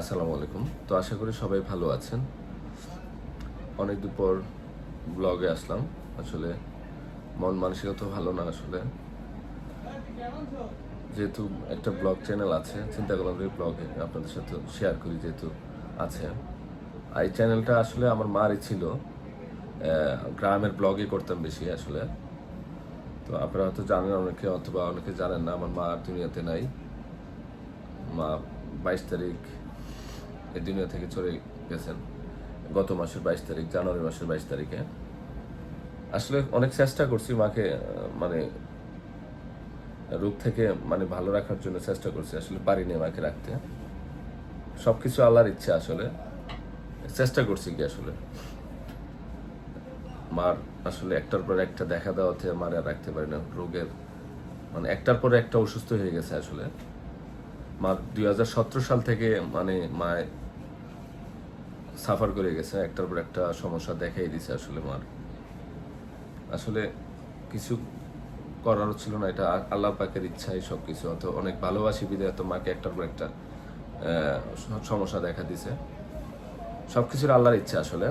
আসসালামু আলাইকুম। তো আশা করি সবাই ভালো আছেন। অনেক দিন পর ব্লগে আসলাম। আসলে মন মানসিকতা ভালো না আসলে। যেহেতু একটা ব্লগ চ্যানেল আছে, চিন্তা করলাম যে ব্লগে আপনাদের সাথে শেয়ার করি যেহেতু আছে। আর এই চ্যানেলটা আসলে আমার মারই ছিল। গ্রামের ব্লগে করতাম বেশি আসলে। তো আপনারা হয়তো জানেন অনেকে, অথবা অনেকে জানেন না, আমার মা দুনিয়াতে নাই। মা বাইশ তারিখ এই দুনিয়া থেকে চলে গেছেন গত মাসের বাইশ তারিখ, জানুয়ারি মাসের বাইশ তারিখে। আসলে অনেক চেষ্টা করছি মাকে মানে রোগ থেকে মানে ভালো রাখার জন্য চেষ্টা করছি, আসলে পারিনি মাকে রাখতে। সবকিছু আল্লাহর ইচ্ছা আসলে। চেষ্টা করছি কি আসলে। মার আসলে একটার পর একটা দেখা দেওয়াতে মার আর রাখতে পারি না, রোগের মানে একটার পর একটা অসুস্থ হয়ে গেছে আসলে। মা দুই হাজার সতেরো সাল থেকে মানে মায় সাফার করে গেছে, একটার পর একটা সমস্যা দেখাই দিছে আসলে মার আসলে কিছু করারও ছিল না, এটা আল্লাহ পাকের ইচ্ছাই সব কিছু অত অনেক ভালোবাসি বিদায় তো মাকে একটার পর একটা সমস্যা দেখা দিছে। সব কিছুর আল্লাহর ইচ্ছা আসলে।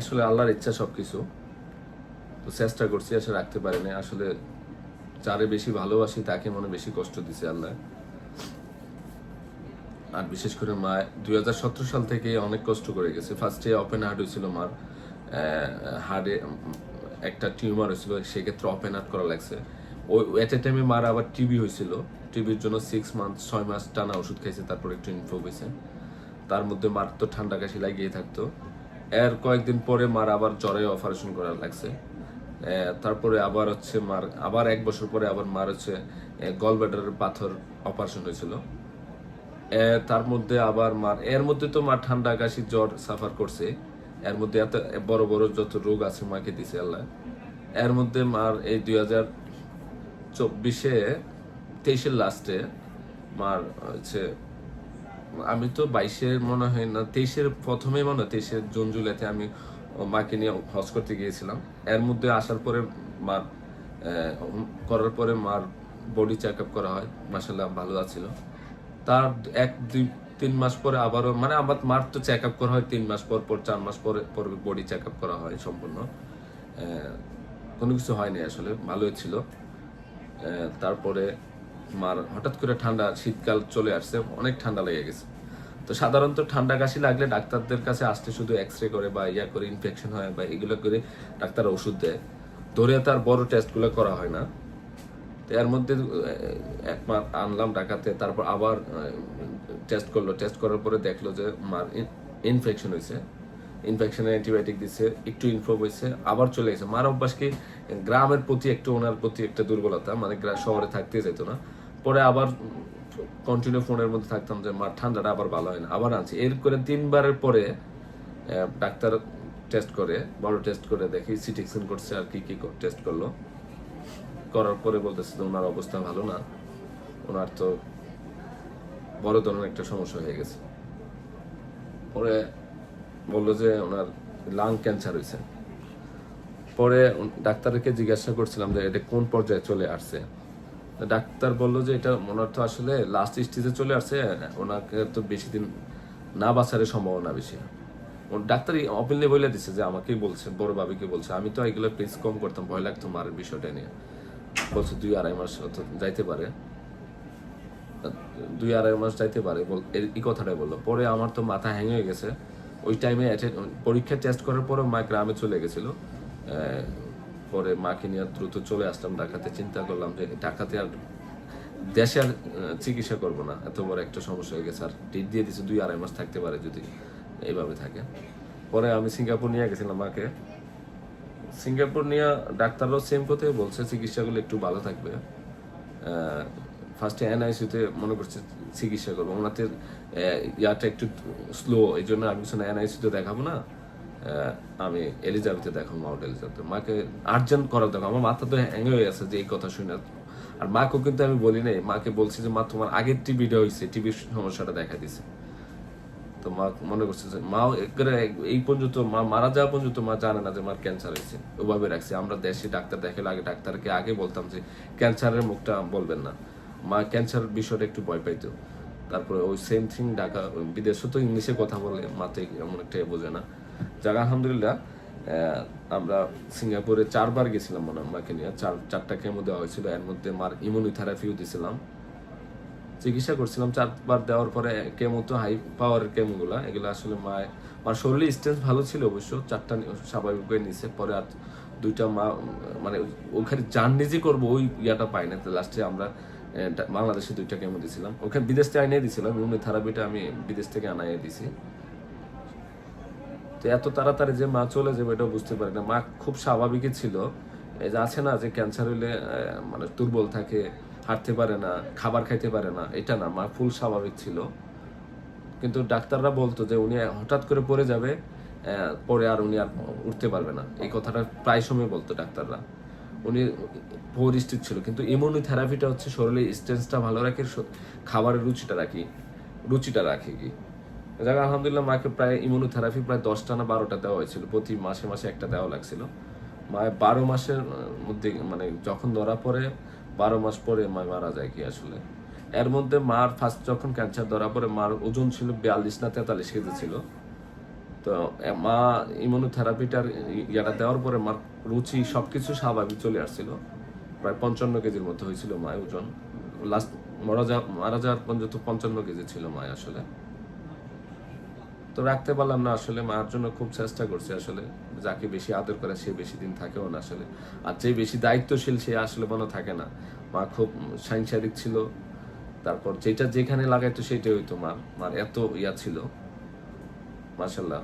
আসলে আল্লাহর ইচ্ছা সব কিছু তো চেষ্টা করছি, আসলে রাখতে পারি না আসলে যারে বেশি ভালোবাসি তাকে মনে বেশি কষ্ট দিছে আল্লাহ। আর বিশেষ করে মা, দুই হাজার সতেরো সাল থেকে অনেক কষ্ট করে গেছে। ফার্স্টে ওপেন হার্ট হয়েছিল মার হার্টে একটা টিউমার হয়েছিল, সেক্ষেত্রে ওপেন হার্ট করা লাগছে। ওই এট এ টাইমে মার আবার টিবি হয়েছিল। টিবির জন্য সিক্স মান্থ ছয় মাস টানা ওষুধ খাইছে, তারপর একটু ইনফো হয়েছে তার মধ্যে মার তো ঠান্ডা কাশি লাগিয়ে থাকতো। এর কয়েকদিন পরে মার আবার জ্বরে অপারেশন করা লাগছে। তারপরে আবার হচ্ছে মার, আবার এক বছর পরে আবার মার হচ্ছে গল ব্যাটারের পাথর অপারেশন হয়েছিল। তার মধ্যে আবার মার এর মধ্যে তো মা ঠান্ডা কাশি জ্বর সাফার করছে। এর মধ্যে এত বড় বড় যত রোগ আছে মাকে দিছে আল্লাহ। এর মধ্যে মার এই দুই হাজার চব্বিশে, তেইশের লাস্টে মার হচ্ছে, আমি তো বাইশের মনে হয় না, তেইশের প্রথমে মনে হয় তেইশের জুন, জুলাইতে আমি মাকে নিয়ে হজ করতে গিয়েছিলাম। এর মধ্যে আসার পরে মার করার পরে মার বডি চেক আপ করা হয়। মাসাল্লাহ ভালো আছিল। তার এক, দুই, তিন মাস পরে আবারও মানে আমার মার তো চেক আপ করা হয়, তিন মাস পর পর চার মাস পরে, পর বডি চেক আপ করা হয় সম্পূর্ণ। কোনো কিছু হয়নি আসলে, ভালোই ছিল। তারপরে মার হঠাৎ করে ঠান্ডা, শীতকাল চলে আসছে, অনেক ঠান্ডা লেগে গেছে। তো সাধারণত ঠান্ডা কাশি লাগলে ডাক্তারদের কাছে আসতে শুধু এক্স রে করে বা ইয়া করে ইনফেকশন হয় বা এগুলো করে ডাক্তার ওষুধ দেয়। ধরে তার বড় টেস্টগুলো করা হয় না। এর মধ্যে এক মাস আনলাম ঢাকাতে, তারপর আবার টেস্ট করল। টেস্ট করার পরে দেখল যে মার ইনফেকশন হয়েছে ইনফেকশনের অ্যান্টিবায়োটিক দিচ্ছে একটু ইনফ্রুভ হয়েছে আবার চলে গেছে। মার অভ্যাস কি, গ্রামের প্রতি একটু, ওনার প্রতি একটা দুর্বলতা মানে শহরে থাকতে যেত না। পরে আবার কন্টিনিউ ফোনের মধ্যে থাকতাম যে, মার, ঠান্ডাটা আবার ভালো হয় না, আবার আনছি। এর করে তিনবারের পরে ডাক্তার টেস্ট করে, বড় টেস্ট করে দেখি সিটিক্সন করছে আর কি কি টেস্ট করল। করার পরে বলতেছে যে ওনার অবস্থা ভালো না। ওনার তো বড় ধরনের একটা সমস্যা হয়ে গেছে। পরে বলল যে ওনার লাং ক্যান্সার হয়েছে। পরে ডাক্তারকে জিজ্ঞাসা করছিলাম যে এটা কোন পর্যায়ে চলে আসছে। ডাক্তার বলল যে এটা ওনার তো আসলে লাস্ট স্টেজে চলে আসছে, ওনাকে তো বেশি দিন না বাঁচার সম্ভাবনা বেশি ওর ডাক্তারই অপিনলি বলে দিছে যে আমাকেই বলছে, বড় বাবিকে বলছে। আমি তো এগুলো প্রিন্স কম করতাম, ভয় লাগতো মার বিষয়টা নিয়ে। বলছে দুই আড়াই মাস যাইতে পারে। দুই আড়াই মাস যাইতে পারে এই- কথাটাই বলল। পরে আমার তো মাথা হ্যাং হয়ে গেছে। ওই টাইমে পরীক্ষা টেস্ট করার পরে মা গ্রামে চলে গেছিল। পরে মাকে নিয়ে দ্রুত চলে আসলাম ঢাকাতে। চিন্তা করলাম যে ঢাকাতে আর দেশে আর চিকিৎসা করব না। এত বড় একটা সমস্যা হয়ে গেছে। আর ডেট দিয়ে দিছে দুই আড়াই মাস থাকতে পারে যদি এইভাবে থাকে। পরে আমি সিঙ্গাপুর নিয়ে গেছিলাম মাকে। সিঙ্গাপুর নিয়ে ডাক্তাররাও সেম কথাই বলছে, চিকিৎসাগুলো একটু ভালো থাকবে। ফার্স্টে এনআইসিউতে মনে করছে চিকিৎসা করব। ওনাদের ইয়াটা একটু স্লো এই জন্য আমি কিছু এনআইসিউতে দেখাবো না। আমি এলিজাবেথে দেখাবো মাউন্ট এলিজাবেথে মাকে আর্জেন্ট করা দেখো আমার মাথা তো হ্যাং হয়ে আছে যে এই কথা শুনে। আর মাকেও কিন্তু আমি বলি নাই, মাকে বলছি যে, মা, তোমার আগের টিভিটা হয়েছে টিভির সমস্যাটা দেখা দিছে। তো মা মনে করছে যে মা এই পর্যন্ত মা মারা যাওয়া পর্যন্ত মা জানে না যে মার ক্যান্সার হয়েছে। ওভাবে রাখছে। আমরা দেশে ডাক্তার দেখালে আগে ডাক্তারকে আগে বলতাম যে ক্যান্সারের মুখটা বলবেন না। মা ক্যান্সার বিষয়টা একটু ভয় পাইতো। তারপরে ওই সেম থিং ঢাকা বিদেশে তো ইংলিশে কথা বলে মাতে এমন একটা বোঝে না। যাক, আলহামদুলিল্লাহ আমরা সিঙ্গাপুরে চারবার গেছিলাম মনে হয় মাকে নিয়ে। চার, চারটা কেমো দেওয়া হয়েছিল। এর মধ্যে মার ইমিউনোথেরাপিও দিছিলাম। চিকিৎসা করছিলাম, চারবার দেওয়ার পরে কেমো তো হাই পাওয়ারের কেমোগুলা এগুলো আসলে মায়ের মার শরীরে স্টেজ ভালো ছিল অবশ্য, চারটা স্বাভাবিকভাবে নিছে, পরে আর দুইটা মা মানে ওখানে জার্নি যে করব ওই ইয়াটা পাই না। লাস্টে আমরা বাংলাদেশে দুইটা কেমো দিছিলাম। ওখানে বিদেশ থেকে আনিয়ে দিছিলাম ইমিউনো থেরাপিটা আমি বিদেশ থেকে আনাইয়ে দিছি। তো এত তাড়াতাড়ি যে মা চলে যাবে এটা বুঝতে পারি না। মা খুব স্বাভাবিকই ছিল। এই যে আছে না যে ক্যান্সার হইলে মানে দুর্বল থাকে হাঁটতে পারে না, খাবার খাইতে পারে না, এটা না, মা ফুল স্বাভাবিক ছিল। কিন্তু ডাক্তাররা বলতো যে উনি হঠাৎ করে পড়ে যাবে পরে আর উনি আর উঠতে পারবে না। এই কথাটা প্রায় সময় বলতো ডাক্তাররা। উনি পরিস্থিত ছিল, কিন্তু ইমিউনি থেরাপিটা হচ্ছে শরীরে স্টেন্সটা ভালো রাখে খাবারের রুচিটা রাখি, রুচিটা রাখে কি? যাক, আলহামদুলিল্লাহ, মাকে প্রায় ইমিউনোথেরাপি প্রায় দশটা না বারোটা দেওয়া হয়েছিল। প্রতি মাসে মাসে একটা দেওয়া লাগছিল। মায়ের বারো মাসের মধ্যে মানে যখন ধরা পড়ে বারো মাস পরে মা মারা যায় কি আসলে? এর মধ্যে মার ফার্স্ট যখন ক্যান্সার ধরা পড়ে, মার ওজন ছিল বিয়াল্লিশ না তেতাল্লিশ কেজি ছিল। তো মা ইমিউনোথেরাপিটার ইয়াটা দেওয়ার পরে মার রুচি সব কিছু স্বাভাবিক চলে আসছিল। প্রায় পঞ্চান্ন কেজির মতো হয়েছিল মায়ের ওজন। লাস্ট মারা যা, মারা যাওয়ার পর্যন্ত পঞ্চান্ন কেজি ছিল মায় আসলে। তো রাখতে পারলাম না আসলে, মার জন্য খুব চেষ্টা করছি আসলে। যাকে বেশি আদর করে সে বেশি দিন থাকেও না আসলে। আর যে বেশি দায়িত্বশীল সে আসলে মনে থাকে না। মা খুব সাংসারিক ছিল। তারপর যেটা যেখানে লাগাইতো সেটাই হইতো মার। মার এত ইয়া ছিল। মাশাল্লাহ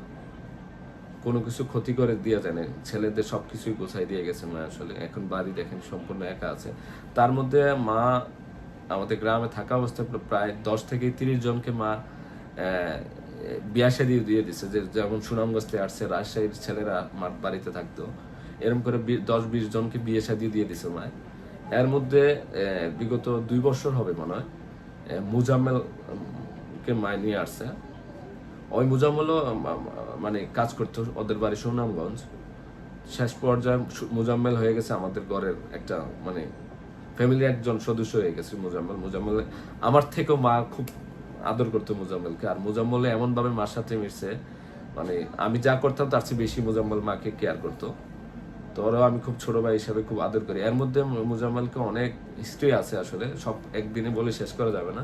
কোনো কিছু ক্ষতি করে দিয়ে যায় না ছেলেদের সব কিছুই গোছাই দিয়ে গেছে মা আসলে। এখন বাড়ি দেখেন সম্পূর্ণ একা আছে। তার মধ্যে মা আমাদের গ্রামে থাকা অবস্থায় প্রায় দশ থেকে তিরিশ জনকে মা বিয়া শাদি দিয়ে দিছে যে যেমন সুনামগঞ্জ থেকে আসছে রাজশাহীর ছেলেরা মাঠ বাড়িতে থাকতো। এরকম করে দশ বিশ জনকে বিয়ে শাদি দিয়ে দিছে মায়। এর মধ্যে বিগত দুই বছর হবে মনে হয় আহ, মুজাম্মেল কে মায় নিয়ে আসছে। ওই মুজাম্মলও মানে কাজ করতো ওদের বাড়ি সুনামগঞ্জ। শেষ পর্যায়ে মুজাম্মেল হয়ে গেছে আমাদের ঘরের একটা মানে ফ্যামিলির একজন সদস্য হয়ে গেছে মুজাম্মেল। মুজাম্মেল আমার থেকেও মা খুব আদর করতো মুজাম্মেলকে। আর মুজাম্মলে এমন ভাবে মার সাথে মিশছে মানে আমি যা করতাম তার চেয়ে বেশি মুজাম্মেল মাকে কেয়ার করতো। তো ওরাও আমি খুব ছোট ভাই হিসাবে খুব আদর করি। এর মধ্যে মুজাম্মেলকে অনেক হিস্ট্রি আছে আসলে, সব একদিনে বলে শেষ করা যাবে না।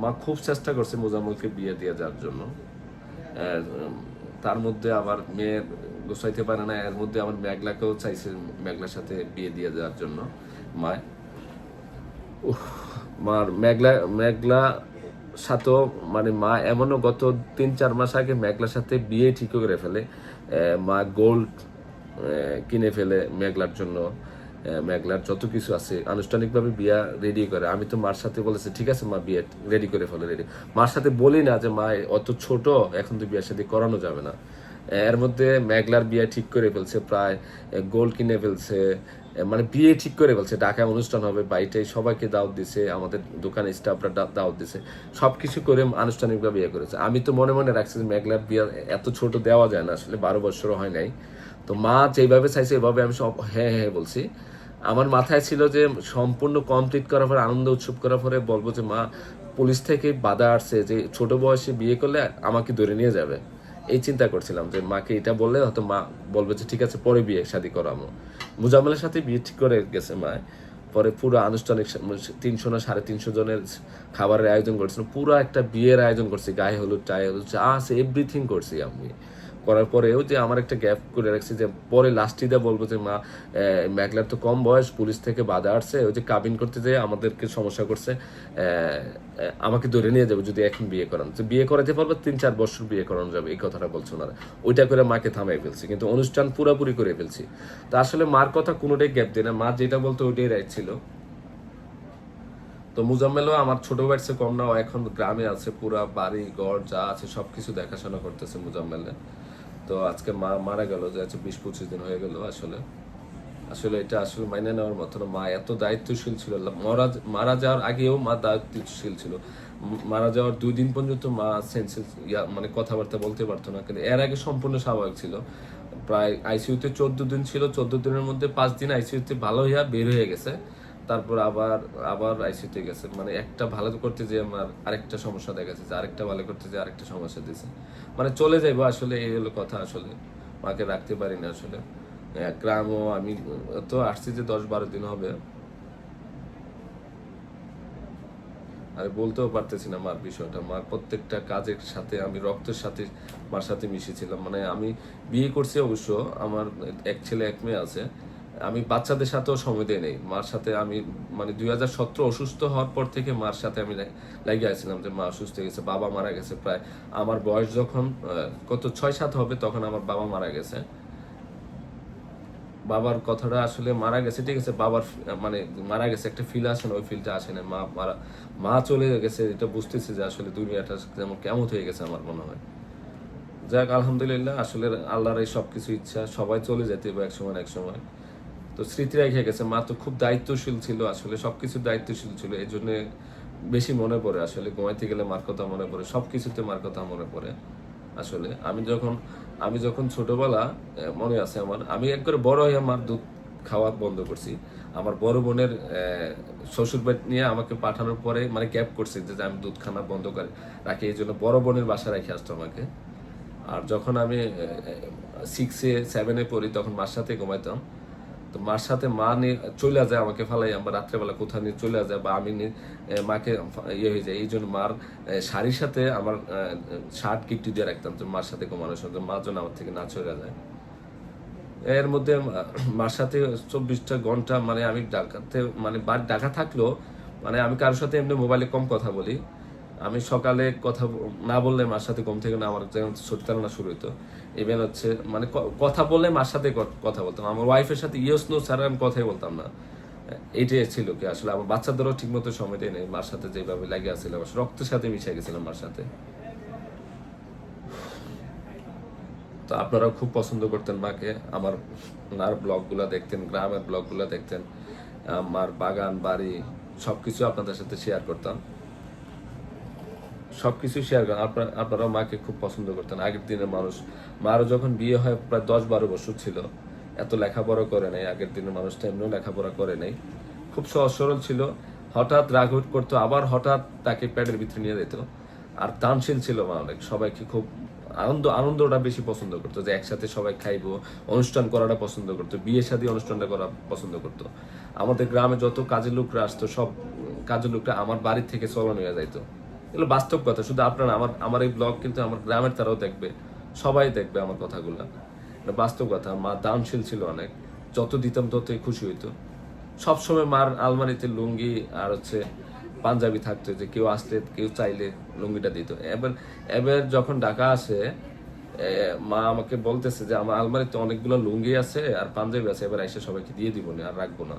মা খুব চেষ্টা করছে মুজাম্মলকে বিয়ে দিয়ে যাওয়ার জন্য। তার মধ্যে আবার মেয়ে গোসাইতে পারে না, এর মধ্যে আমার মেঘলাকেও চাইছে মেঘলার সাথে বিয়ে দিয়ে যাওয়ার জন্য, মায়। মার মেঘলা মেঘলা সাথেও মানে মা এমনও গত তিন চার মাস আগে মেঘলার সাথে বিয়ে ঠিক করে ফেলে মা গোল্ড কিনে ফেলে মেঘলার জন্য। মেঘলার যত কিছু আছে, আনুষ্ঠানিকভাবে বিয়া রেডি করে। আমি তো মার সাথে বলেছি, ঠিক আছে মা, বিয়ে রেডি করে ফেলে রেডি মার সাথে বলি না যে, মা, অত ছোট, এখন তো বিয়ের সাথে করানো যাবে না। এর মধ্যে মেঘলার বিয়ে ঠিক করে ফেলছে, প্রায় গোল্ড কিনে ফেলছে মানে বিয়ে ঠিক করে ফেলছে। ঢাকায় অনুষ্ঠান হবে বাড়িটাই সবাইকে দাওয়াত দিছে, আমাদের দোকানে স্টাফরা দাওয়াত দিছে। সবকিছু করে আনুষ্ঠানিকভাবে বিয়ে করেছে। আমি তো মনে মনে রাখছি মেঘলার বিয়ে এত ছোট দেওয়া যায় না, আসলে বারো বছরও হয় নাই। তো মা যেভাবে চাইছে, এভাবে আমি সব হ্যাঁ হ্যাঁ বলছি। আমার মাথায় ছিল যে সম্পূর্ণ কমপ্লিট করার পরে, আনন্দ উৎসব করার পরে বলব যে মা, পুলিশ থেকে বাধা আসছে যে ছোট বয়সে বিয়ে করলে আমাকে ধরে নিয়ে যাবে। এই চিন্তা করছিলাম যে মাকে এটা বললে হয়তো মা বলবে যে, ঠিক আছে, পরে বিয়ে, শাদি করামো মুজামেলের সাথে বিয়ে ঠিক করে গেছে মা। পরে পুরো আনুষ্ঠানিক মানে তিনশো না সাড়ে তিনশো জনের খাবারের আয়োজন করছিল পুরো একটা বিয়ের আয়োজন করছি। গায়ে হলুদ, টায়ে হলুদ চা আছে এভরিথিং করছি আমি। করার পরেও যে আমার একটা গ্যাপ করে রাখছি যে পরে লাস্টিদা বলব যে মা মেঘলার তো কম বয়স, পুলিশ থেকে বাধা আসছে, ওই যে কাবিন করতে যেয়ে আমাদেরকে সমস্যা করছে আমাকে ধরে নিয়ে যাবে যদি এখন বিয়ে করান। তো বিয়ে করাতে পারবে, তিন চার বছর বিয়ে করানো যাবে, এই কথাটা বলছো না ওইটা করে মাকে থামাই ফেলছি, কিন্তু অনুষ্ঠান পুরোপুরি করে ফেলছি। তো আসলে মার কথা কোনোটাই গ্যাপ দিই না। মা যেটা বলতো ওইটাই রাইট ছিল। তো মুজাম্মেলও আমার ছোট ভাইয়ের কম না এখন গ্রামে আছে, পুরা বাড়ি, ঘর যা আছে সবকিছু দেখাশোনা করতেছে মুজাম্মেলে তো আজকে মা মারা গেল, যে আজকে বিশ পঁচিশ দিন হয়ে গেল আসলে। আসলে এটা আসলে মাইনে নেওয়ার মতো না। মা এত দায়িত্বশীল ছিল। মারা মারা যাওয়ার আগেও মা দায়িত্বশীল ছিল। মারা যাওয়ার দুই দিন পর্যন্ত মা সেন্সেস মানে কথাবার্তা বলতে পারতো না। কিন্তু এর আগে সম্পূর্ণ স্বাভাবিক ছিল। প্রায় আইসিইউতে চোদ্দ দিন ছিল। চোদ্দ দিনের মধ্যে পাঁচ দিন আইসিইউতে ভালো হইয়া বের হয়ে গেছে। তারপর আবার আবার আইসিতে গেছে। মানে একটা ভালো করতে যে আমার আরেকটা সমস্যা দেখা যাচ্ছে আরেকটা ভালো করতে যে আরেকটা সমস্যা দিয়েছে মানে চলে যাইবো আসলে এই হলো কথা আসলে। মাকে রাখতে পারি না আসলে। গ্রামও আমি তো আসছি যে দশ বারো দিন হবে। আর বলতেও পারতেছি না মার বিষয়টা। মার প্রত্যেকটা কাজের সাথে আমি রক্তের সাথে, মার সাথে মিশেছিলাম। মানে আমি বিয়ে করছি অবশ্য। আমার এক ছেলে, এক মেয়ে আছে। আমি বাচ্চাদের সাথেও সময় দিই নেই। মার সাথে আমি মানে দুই হাজার সতেরো অসুস্থ হওয়ার পর থেকে মার সাথে আমি লাগিয়ে আসছিলাম যে মা অসুস্থ হয়ে গেছে, বাবা মারা গেছে প্রায়। আমার বয়স যখন কত ছয় সাত হবে তখন আমার বাবা মারা গেছে। বাবার কথাটা আসলে মারা গেছে, ঠিক আছে, বাবার মানে মারা গেছে, একটা ফিল আসে না, ওই ফিলটা আসে না মা মারা, মা চলে গেছে, এটা বুঝতেছে যে আসলে দুনিয়াটা যেমন কেমন হয়ে গেছে আমার মনে হয়। যাক, আলহামদুলিল্লাহ, আসলে আল্লাহর এই সব কিছু ইচ্ছা, সবাই চলে যেতে এক সময় এক সময় তো স্মৃতি রেখে গেছে। মা তো খুব দায়িত্বশীল ছিল আসলে সবকিছু দায়িত্বশীল ছিল এই জন্য বেশি মনে পড়ে আসলে। ঘুমাইতে গেলে মার কথা মনে পড়ে সব কিছুতে মার কথা মনে পড়ে আসলে। আমি যখন আমি যখন ছোটবেলা মনে আছে আমার, আমি একবারে বড় হয়ে আমার দুধ খাওয়া বন্ধ করছি। আমার বড় বোনের শ্বশুর বাড়ি নিয়ে আমাকে পাঠানোর পরে মানে ক্যাব করছে যে আমি দুধ খানা বন্ধ করে রাখি, এই জন্য বড় বোনের বাসা রেখে আসতো আমাকে। আর যখন আমি সিক্সে সেভেনে পড়ি, তখন মার সাথে ঘুমাইতাম। তো মার সাথে মা নিয়ে চলে যায়, আমাকে ফালাই আমরা রাত্রেবেলা কোথাও নিয়ে চলে যায়, বা আমি মাকে ইয়ে হয়ে যায়। এই জন্য মার শাড়ির সাথে আমার শার্ট কিট্টি দিয়ে রাখতাম, যে মার সাথে ঘুমানোর সাথে মা যেন আমার থেকে না চলে যায়। এর মধ্যে মার সাথে চব্বিশটা ঘণ্টা মানে আমি ডাকাতে মানে বাড়ি ডাকা থাকলেও মানে আমি কারোর সাথে এমনি মোবাইলে কম কথা বলি। আমি সকালে কথা না বললে মার সাথে ঘুম থেকে না, আমার যেমন সত্যি শুরু হতো ইভেন হচ্ছে মানে কথা বললে মার সাথে কথা বলতাম। আমার ওয়াইফের সাথে ইয়েস, নো ছাড়া আমি কথাই বলতাম না। এটাই ছিল কি, আসলে আমার বাচ্চাদেরও ঠিক মতো সময় দেয় নেই মার সাথে যেভাবে লাগে আসছিলাম রক্তের সাথে মিশে গেছিলাম মার সাথে। তো আপনারা খুব পছন্দ করতেন মাকে। আমার মার ব্লগগুলো দেখতেন, গ্রামের ব্লগগুলো দেখতেন। আমার বাগান, বাড়ি, সবকিছু আপনাদের সাথে শেয়ার করতাম। সবকিছু শেয়ার করেন। আপনার, আপনারাও মাকে খুব পছন্দ করতেন। আগের দিনের মানুষ। মারও যখন বিয়ে হয়, প্রায় দশ বারো বছর ছিল। এত লেখাপড়া করে নাই। আগের দিনের মানুষটা এমনিও লেখাপড়া করে নাই। খুব সহজ সরল ছিল। হঠাৎ রাগ উঠ করতো, আবার হঠাৎ তাকে প্যাডের ভিতরে নিয়ে যেত। আর দানশীল ছিল মা অনেক সবাইকে খুব আনন্দ, আনন্দটা বেশি পছন্দ করতো। যে একসাথে সবাই খাইবো, অনুষ্ঠান করাটা পছন্দ করতো, বিয়ে শাদী অনুষ্ঠানটা করা পছন্দ করতো। আমাদের গ্রামে যত কাজের লোকরা আসতো, সব কাজের লোকরা আমার বাড়ি থেকে চলন হয়ে যাইতো। এগুলো বাস্তব কথা। শুধু আপনারা আমার আমার এই ব্লগ কিন্তু আমার গ্রামের তারাও দেখবে। সবাই দেখবে আমার কথাগুলো। এটা বাস্তব কথা। মা দানশীল ছিল অনেক। যত দিতাম ততই খুশি হইতো। সবসময় মার আলমারিতে লুঙ্গি আর হচ্ছে পাঞ্জাবি থাকতো যে কেউ আসলে, কেউ চাইলে লুঙ্গিটা দিত। এবার এবার যখন ঢাকা আসে মা আমাকে বলতেছে যে আমার আলমারিতে অনেকগুলো লুঙ্গি আছে আর পাঞ্জাবি আছে, এবার এসে সবাইকে দিয়ে দিব না, আর রাখব না।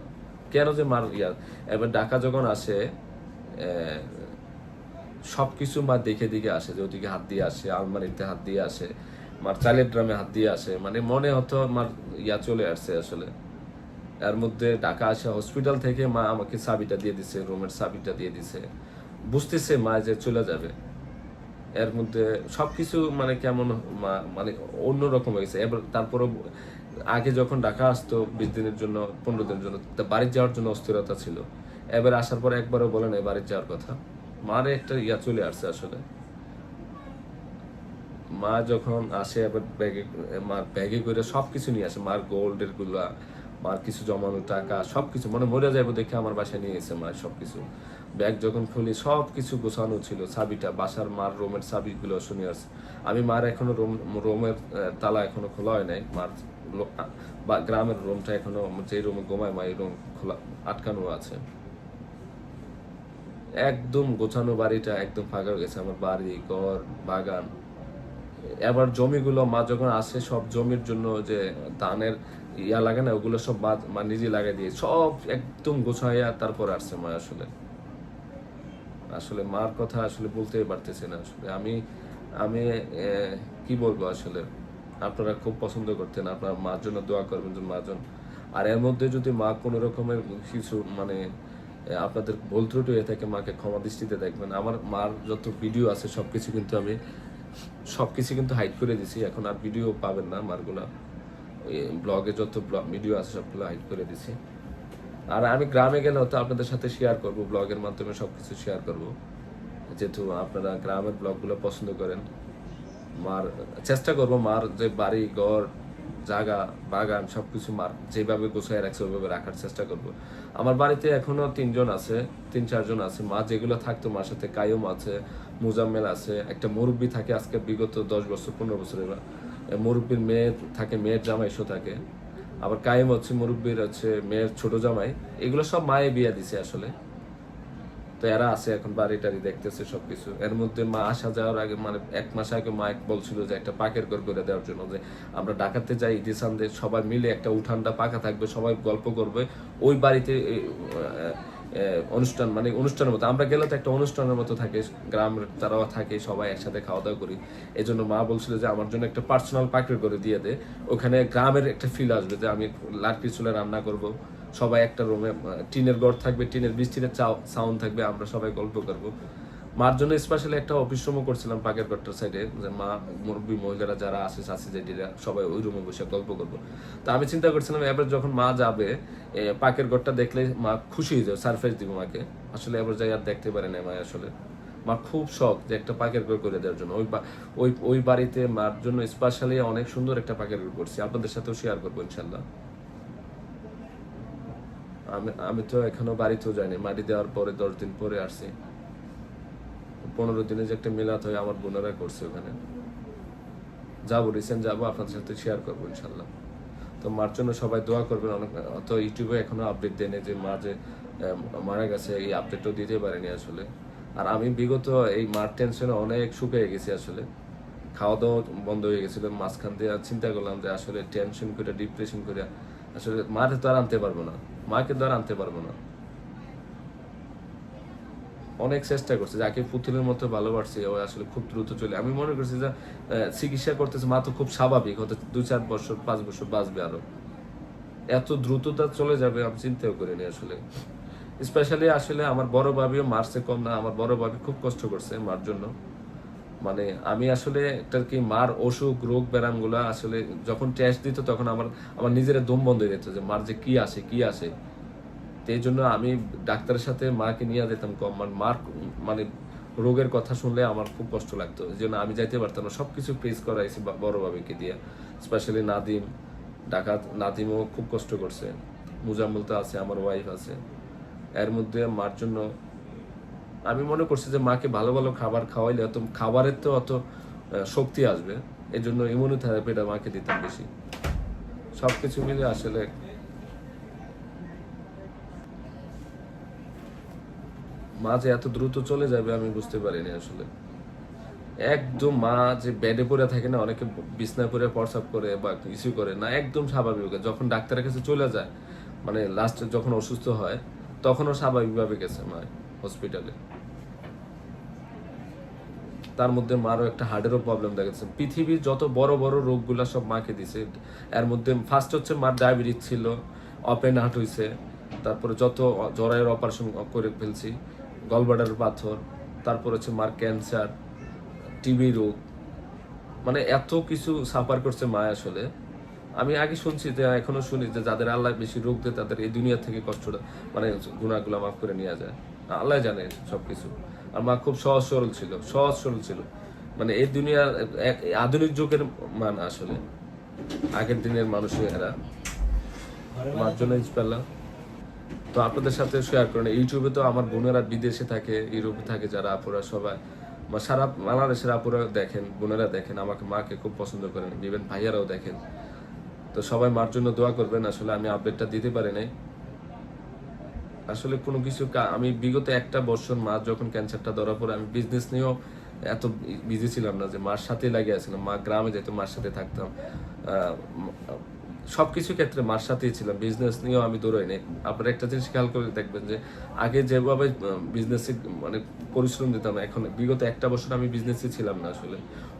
কেন যে মার ইয়া? এবার ঢাকা যখন আসে এ, সবকিছু মা দেখে দেখে আসে যে ওদিকে হাত দিয়ে আসে আলমারিতে হাত দিয়ে আসে মার চালের ড্রামে হাত দিয়ে আসে মানে মনে হতো আমার ইয়া চলে আসছে আসলে। এর মধ্যে ঢাকা আসে হসপিটাল থেকে মা আমাকে চাবিটা দিয়ে দিছে রুমের চাবিটা দিয়ে দিছে। বুঝতেছে মা যে চলে যাবে। এর মধ্যে সবকিছু মানে কেমন মানে অন্যরকম হয়ে গেছে এবার তারপরও আগে যখন ঢাকা আসতো বিশ দিনের জন্য পনেরো দিনের জন্য বাড়ি যাওয়ার জন্য অস্থিরতা ছিল। এবার আসার পর একবারও বলে নাই বাড়ি যাওয়ার কথা। মারে একটা ইয়া চলে আসছে আসলে। মা যখন আসে, আবার ব্যাগে মার ব্যাগে করে সবকিছু নিয়ে আসে। মার গোল্ডেরগুলা, মার কিছু জমানো টাকা, সবকিছু। মানে মরে যাব দেখে আমার বাসায় নিয়ে এসে মা সবকিছু। ব্যাগ যখন খুলি সব কিছু গোছানো ছিল, চাবিটা, বাসার মার রুমের চাবিগুলো শুনে আসে। আমি মার এখনও রোম, রোমের তালা এখনও খোলা হয় নাই। মার বা, গ্রামের রুমটা এখনও যে রুমে ঘুমায় মা এই রুম খোলা, আটকানো আছে। একদম গোছানো বাড়িটা একদম ফাঁকা হয়ে গেছে। আমার বাড়ি, ঘর, বাগান। এবার জমিগুলো মা যখন আসে, সব জমির জন্য যে ধানের ইয়া লাগে না, ওগুলো সব মা মা নিজে লাগাই দিয়ে সব একদম গোছাইয়া তারপর আসছে মা আসলে। আসলে মার কথা আসলে বলতেই পারতেছি না আসলে। আমি আমি কি বলব আসলে? আপনারা খুব পছন্দ করতেন, আপনার মার জন্য দোয়া করবেন যে মার জন্য আর এর মধ্যে যদি মা কোনো রকমের কিছু মানে আপনাদের ভুল ত্রুটি হয়ে থাকে, মাকে ক্ষমা দৃষ্টিতে দেখবেন। আমার মার যত ভিডিও আছে, সবকিছু কিন্তু আমি, সবকিছু কিন্তু হাইড করে দিছি। এখন আর ভিডিও পাবেন না মারগুলা। ব্লগে যত ভিডিও আছে, সবগুলো হাইড করে দিছি। আর আমি গ্রামে গেলে হয়তো আপনাদের সাথে শেয়ার করব ব্লগের মাধ্যমে সব কিছু শেয়ার করব। যেহেতু আপনারা গ্রামের ব্লগগুলো পছন্দ করেন, মার, চেষ্টা করব মার যে বাড়ি, ঘর জায়গা, বাগান, সবকিছু মার যেভাবে গোছায় রাখছে, ওইভাবে রাখার চেষ্টা করব। আমার বাড়িতে এখনও তিনজন আছে, তিন, চারজন আছে। মা যেগুলো থাকতো মার সাথে কায়ুম আছে, মুজাম্মেল আছে, একটা মুরব্বী থাকে আজকে বিগত দশ বছর, পনেরো বছরের মুরব্বীর মেয়ে থাকে, মেয়ের জামাই এসো থাকে। আবার কায়েম হচ্ছে, মুরব্বীর হচ্ছে মেয়ের ছোট জামাই। এগুলো সব মায়ে বিয়ে দিছে আসলে। তো এরা আছে এখন বাড়ি টাড়ি দেখতেছে সবকিছু। এর মধ্যে মা আসা যাওয়ার আগে মানে এক মাস আগে মা বলছিল যে একটা পাকের ঘর করে দেওয়ার জন্য যে আমরা ডাকাতে যাই ডিসান্দে সবাই মিলে একটা উঠানটা পাকা থাকবে, সবাই গল্প করবে। ওই বাড়িতে অনুষ্ঠান মানে অনুষ্ঠানের মতো। আমরা গেলে তো একটা অনুষ্ঠানের মতো থাকে, গ্রামের তারাও থাকে, সবাই একসাথে খাওয়া দাওয়া করি। এই জন্য মা বলছিল যে আমার জন্য একটা পার্সোনাল পাকের করে দিয়ে দে। ওখানে গ্রামের একটা ফিল আসবে যে আমি লাটকি চুলে রান্না করব। সবাই একটা রুমে টিনের ঘর থাকবে, টিনের বৃষ্টির সাউন্ড থাকবে, আমরা সবাই গল্প করব। মার জন্য স্পেশালি একটা অফিস রুমও করছিলাম পাকের ঘরটার সাইডে যে মা, মুরব্বী মহিলারা যারা আছে চাষি জেডিরা সবাই ওই রুমে বসে গল্প করব। তো আমি চিন্তা করছিলাম, এবার যখন মা যাবে পাকের ঘরটা দেখলে মা খুশি হয়ে যাবে সারপ্রাইজ দিব মাকে। আসলে এবার যাই আর দেখতে পারে না মা আসলে। মা খুব শখ যে একটা পাকের ঘর করে দেওয়ার জন্য। ওই ওই ওই বাড়িতে মার জন্য স্পেশালি অনেক সুন্দর একটা পাকের ঘর করছি। আপনাদের সাথেও শেয়ার করব, ইনশাল্লাহ। আমি আমি তো এখনও বাড়িতেও যাইনি। মাটি দেওয়ার পরে দশ দিন পরে আসছি। পনেরো দিনে যে একটা মিলাত হয় আমার বোনেরা করছে ওখানে। যাব রিসেন্ট যাব, আপনাদের সাথে শেয়ার করব ইনশাল্লাহ। তো মার জন্য সবাই দোয়া করবেন। অনেক, তো ইউটিউবে এখনও আপডেট দেয়নি যে মা যে মারা গেছে, এই আপডেটও দিতে পারেনি আসলে। আর আমি বিগত এই মার টেনশনে অনেক শুকিয়ে গেছি আসলে। খাওয়া দাওয়া বন্ধ হয়ে গেছিল। মাঝখান দিয়ে চিন্তা করলাম যে আসলে টেনশন করে ডিপ্রেশন করে আসলে মাঠে তো আর আনতে পারব না। মাকে আর আনতে পারব না। অনেক চেষ্টা করছে, যাকে পুতুলের মতো ভালোবাসছে, ও আসলে খুব দ্রুত চলে আমি মনে করছি যে চিকিৎসা করতেছে, মা তো খুব স্বাভাবিক, হয়তো দুই চার বছর, পাঁচ বছর বাঁচবে আরও। এত দ্রুততা চলে যাবে, আমি চিন্তাও করিনি আসলে। স্পেশালি আসলে আমার বড় ভাবিও মারছে কম না, আমার বড় ভাবি খুব কষ্ট করছে মার জন্য। মানে আমি আসলে একটা কি মার অসুখ, রোগ ব্যায়ামগুলা আসলে যখন টেস্ট দিত তখন আমার আমার নিজের দম বন্ধ হয়ে যেত যে মার যে কি আসে কি আসে এই জন্য আমি ডাক্তারের সাথে মাকে নিয়ে যেতাম কম। মানে মার মানে রোগের কথা শুনলে আমার খুব কষ্ট লাগতো। এই জন্য আমি যাইতে পারতাম না। সবকিছু ফেস করাইছি বা- বড় ভাবিকে দিয়ে। স্পেশালি নাদিম। ডাকাত নাদিমও খুব কষ্ট করছে। মুজাম্মল তো আছে, আমার ওয়াইফ আছে। এর মধ্যে মার জন্য আমি মনে করছি যে মাকে ভালো ভালো খাবার খাওয়াইলে অত খাবারের তো অত শক্তি আসবে। এই জন্য ইমিউনোথেরাপিটা মাকে দিতাম বেশি। সব কিছু মিলে আসলে মা যে এত দ্রুত চলে যাবে আমি বুঝতে পারিনি আসলে। একদম মা যে বেডে পড়ে থাকে না, অনেকে বিছনায় পড়ে প্রসাব করে বা কিছু করে না, একদম স্বাভাবিক যখন ডাক্তারের কাছে চলে যায় মানে লাস্টে যখন অসুস্থ হয়, তখনও স্বাভাবিকভাবে গেছে মা। হসপিটালে তার মধ্যে মারও একটা হার্টেরও প্রবলেম দেখাচ্ছে পৃথিবীর যত বড় বড় রোগগুলা সব মাকে দিছে। এর মধ্যে ফার্স্ট হচ্ছে মার ডায়াবেটিস ছিল ওপেন হার্ট হইছে। তারপরে যত জরায়ের অপারেশন করে ফেলছি গলবাডার পাথর, তারপর হচ্ছে মার ক্যান্সার টিবি রোগ। মানে এত কিছু সাফার করছে মা আসলে। আমি আগে শুনছি যে, এখনও শুনি যে, যাদের আল্লাহ বেশি রোগ দেয়, তাদের এই দুনিয়া থেকে কষ্টটা মানে গুণাগুলো মাফ করে নেওয়া যায়। আল্লাহ জানে সবকিছু। আর মা খুব সহজ সরল ছিল, সহজ সরল ছিল। মানে এই দুনিয়ার এক- আধুনিক যুগের মান আসলে। আগের দিনের মানুষের এরা। মার জন্য পেলাম তো আপনাদের সাথে শেয়ার করেন ইউটিউবে তো আমার বোনেরা বিদেশে থাকে, ইউরোপে থাকে যারা আপুরা সবাই। সারা বাংলাদেশের আপুরা দেখেন, বোনেরা দেখেন, আমাকে মাকে খুব পছন্দ করেন ইভেন ভাইয়ারাও দেখেন। তো সবাই মার জন্য দোয়া করবেন, আসলে আমি আপডেটটা দিতে পারি নাই। আসলে কোনো কিছু আমি বিগত একটা বছর মা যখন ক্যান্সারটা ধরা পড়ে, আমি বিজনেস নিয়েও এত বিজি ছিলাম না যে মার সাথে লাগিয়ে আসছিলাম। মা গ্রামে যেত মার সাথে থাকতাম সব কিছু ক্ষেত্রে মার সাথেই ছিলাম। বিজনেস নিয়েও আমি দৌড়াই নেই। আপনারা একটা জিনিস খেয়াল করে দেখবেন যে, আগে যেভাবে বিজনেসে মানে পরিশ্রম দিতাম, এখন বিগত একটা বছর আমি বিজনেসে ছিলাম না আসলে।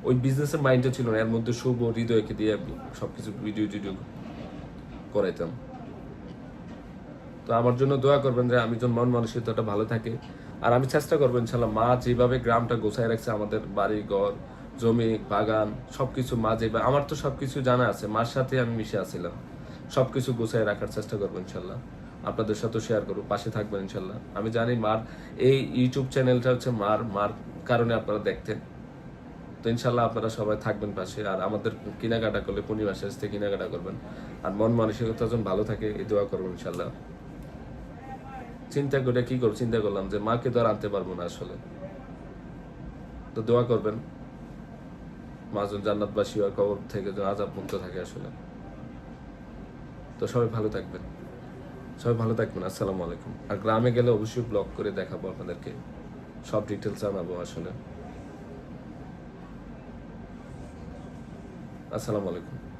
ওই বিজনেসের মাইন্ডটা ছিল না। এর মধ্যে শুভ হৃদয়কে দিয়ে সবকিছু ভিডিও টিডিও করাইতাম। তো আমার জন্য দোয়া করবেন যে আমি যেন মন মানসিকতাটা ভালো থাকে। আর আমি চেষ্টা করব ইনশাল্লাহ মা যেভাবে গ্রামটা গোছায় রাখছে, আমাদের বাড়ি, ঘর, জমি, বাগান, সবকিছু মা যেভাবে, আমার তো সবকিছু জানা আছে, মার সাথে আমি মিশে আছিলাম। সবকিছু গোছায় রাখার চেষ্টা করব ইনশাল্লাহ। আপনাদের সাথে শেয়ার করব, পাশে থাকবেন ইনশাল্লাহ। আমি জানি মার, এই ইউটিউব চ্যানেলটা হচ্ছে মার মার কারণে আপনারা দেখতেন। তো ইনশাল্লাহ আপনারা সবাই থাকবেন পাশে, আর আমাদের কেনাকাটা করলে পূর্ণিমা শেষ কেনাকাটা করবেন। আর মন মানসিকতা যেন ভালো থাকে, এই দোয়া করবেন ইনশাল্লাহ। চিন্তা করে কি করব? চিন্তা করলাম যে মাকে তো আর আনতে পারব না আসলে। তো দোয়া করবেন। মা জান্নাতবাসী হয় কবর থেকে যেন আজাব মুক্ত থাকে আসলে। তো সবাই ভালো থাকবেন। সবাই ভালো থাকবেন। আসসালামু আলাইকুম। আর গ্রামে গেলে অবশ্যই ব্লগ করে দেখাবো আপনাদেরকে। সব ডিটেলস জানাব আসলে। আসসালামু আলাইকুম।